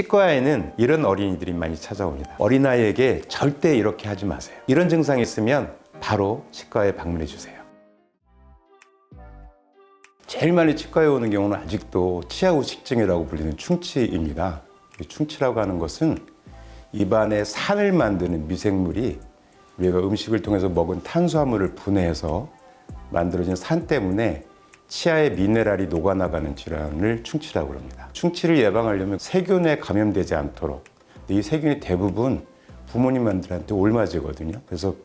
치과에는 이런 어린이들이 많이 찾아옵니다. 어린아이에게 절대 이렇게 하지 마세요. 이런 증상이 있으면 바로 치과에 방문해 주세요. 제일 많이 치과에 오는 경우는 아직도 치아 우식증이라고 불리는 충치입니다. 이 충치라고 하는 것은 입안에 산을 만드는 미생물이 우리가 음식을 통해서 먹은 탄수화물을 분해해서 만들어진 산 때문에 치아의 미네랄이 녹아나가는 질환을 충치라고 합니다. 충치를 예방하려면 세균에 감염되지 않도록 이 세균이 대부분 부모님들한테 옮아지거든요. 그래서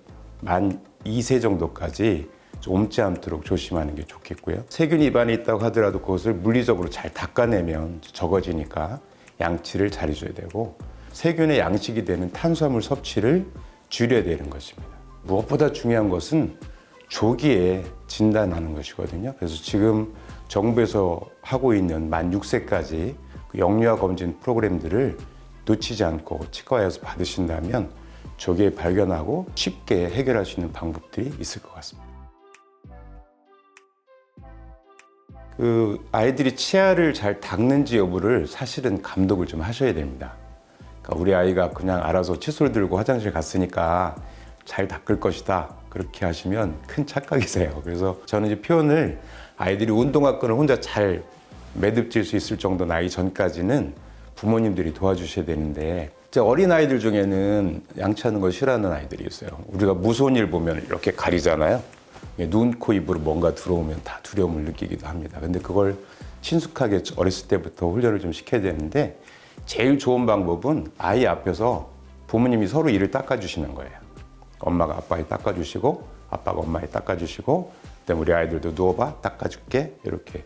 만 2세 정도까지 좀 옮지 않도록 조심하는 게 좋겠고요. 세균이 입안에 있다고 하더라도 그것을 물리적으로 잘 닦아내면 적어지니까 양치를 잘 해줘야 되고 세균의 양식이 되는 탄수화물 섭취를 줄여야 되는 것입니다. 무엇보다 중요한 것은 조기에 진단하는 것이거든요. 그래서 지금 정부에서 하고 있는 만 6세까지 그 영유아 검진 프로그램들을 놓치지 않고 치과에서 받으신다면 조기에 발견하고 쉽게 해결할 수 있는 방법들이 있을 것 같습니다. 그 아이들이 치아를 잘 닦는지 여부를 사실은 감독을 좀 하셔야 됩니다. 그러니까 우리 아이가 그냥 알아서 칫솔 들고 화장실 갔으니까 잘 닦을 것이다. 그렇게 하시면 큰 착각이세요. 그래서 저는 이제 표현을 아이들이 운동화 끈을 혼자 잘 매듭질 수 있을 정도 나이 전까지는 부모님들이 도와주셔야 되는데 어린 아이들 중에는 양치하는 걸 싫어하는 아이들이 있어요. 우리가 무서운 일 보면 이렇게 가리잖아요. 눈, 코, 입으로 뭔가 들어오면 다 두려움을 느끼기도 합니다. 근데 그걸 친숙하게 어렸을 때부터 훈련을 좀 시켜야 되는데 제일 좋은 방법은 아이 앞에서 부모님이 서로 이를 닦아주시는 거예요. 엄마가 아빠에 닦아주시고 아빠가 엄마에 닦아주시고 그다음에 우리 아이들도 누워봐 닦아줄게 이렇게.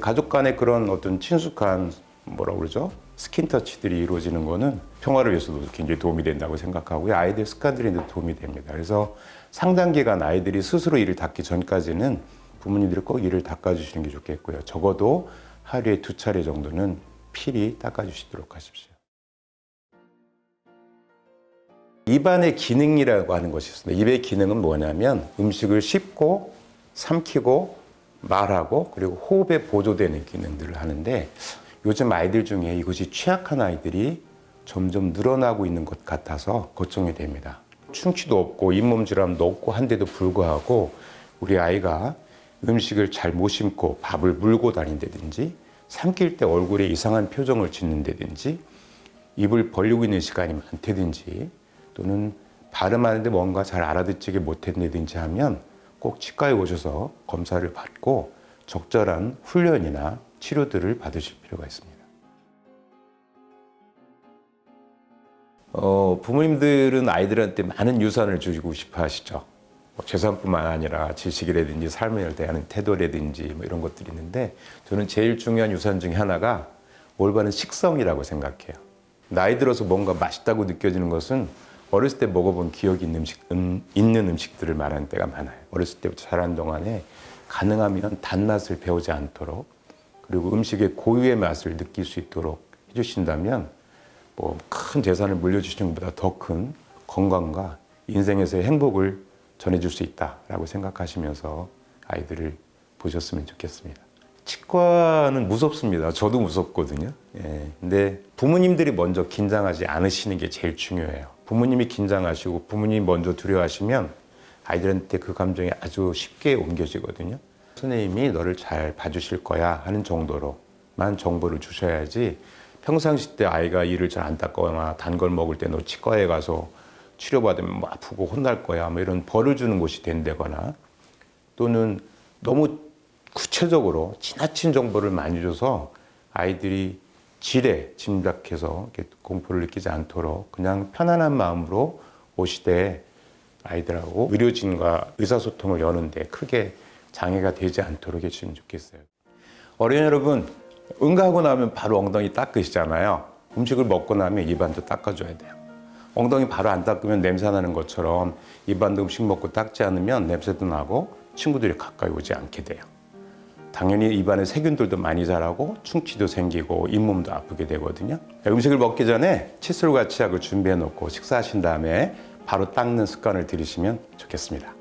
가족 간의 그런 어떤 친숙한 뭐라 그러죠? 스킨터치들이 이루어지는 거는 평화를 위해서도 굉장히 도움이 된다고 생각하고요. 아이들 습관들인데 도움이 됩니다. 그래서 상당 기간 아이들이 스스로 이를 닦기 전까지는 부모님들이 꼭 이를 닦아주시는 게 좋겠고요. 적어도 하루에 두 차례 정도는 필히 닦아주시도록 하십시오. 입안의 기능이라고 하는 것이 있습니다. 입의 기능은 뭐냐면 음식을 씹고 삼키고 말하고 그리고 호흡에 보조되는 기능들을 하는데 요즘 아이들 중에 이것이 취약한 아이들이 점점 늘어나고 있는 것 같아서 걱정이 됩니다. 충치도 없고 잇몸 질환도 없고 한데도 불구하고 우리 아이가 음식을 잘 못 씹고 밥을 물고 다닌다든지 삼킬 때 얼굴에 이상한 표정을 짓는다든지 입을 벌리고 있는 시간이 많다든지 또는 발음하는데 뭔가 잘 알아듣지를 못했다든지 하면 꼭 치과에 오셔서 검사를 받고 적절한 훈련이나 치료들을 받으실 필요가 있습니다. 어, 부모님들은 아이들한테 많은 유산을 주고 싶어 하시죠. 뭐 재산뿐만 아니라 지식이라든지 삶을 대하는 태도라든지 뭐 이런 것들이 있는데 저는 제일 중요한 유산 중에 하나가 올바른 식성이라고 생각해요. 나이 들어서 뭔가 맛있다고 느껴지는 것은 어렸을 때 먹어본 기억이 있는, 음식, 음, 있는 음식들을 말하는 때가 많아요. 어렸을 때부터 자란 동안에 가능하면 단맛을 배우지 않도록 그리고 음식의 고유의 맛을 느낄 수 있도록 해주신다면 뭐 큰 재산을 물려주시는 것보다 더 큰 건강과 인생에서의 행복을 전해줄 수 있다라고 생각하시면서 아이들을 보셨으면 좋겠습니다. 치과는 무섭습니다. 저도 무섭거든요. 예. 근데 부모님들이 먼저 긴장하지 않으시는 게 제일 중요해요. 부모님이 긴장하시고 부모님이 먼저 두려워하시면 아이들한테 그 감정이 아주 쉽게 옮겨지거든요. 선생님이 너를 잘 봐주실 거야 하는 정도로만 정보를 주셔야지 평상시 때 아이가 이를 잘 안 닦거나 단 걸 먹을 때 너 치과에 가서 치료받으면 뭐 아프고 혼날 거야 뭐 이런 벌을 주는 곳이 된다거나 또는 너무 구체적으로 지나친 정보를 많이 줘서 아이들이 지레 짐작해서 공포를 느끼지 않도록 그냥 편안한 마음으로 오시되 아이들하고 의료진과 의사소통을 여는데 크게 장애가 되지 않도록 해주시면 좋겠어요. 어린이 여러분, 응가하고 나면 바로 엉덩이 닦으시잖아요. 음식을 먹고 나면 입안도 닦아줘야 돼요. 엉덩이 바로 안 닦으면 냄새 나는 것처럼 입안도 음식 먹고 닦지 않으면 냄새도 나고 친구들이 가까이 오지 않게 돼요. 당연히 입안에 세균들도 많이 자라고 충치도 생기고 잇몸도 아프게 되거든요. 음식을 먹기 전에 칫솔과 치약을 준비해 놓고 식사하신 다음에 바로 닦는 습관을 들이시면 좋겠습니다.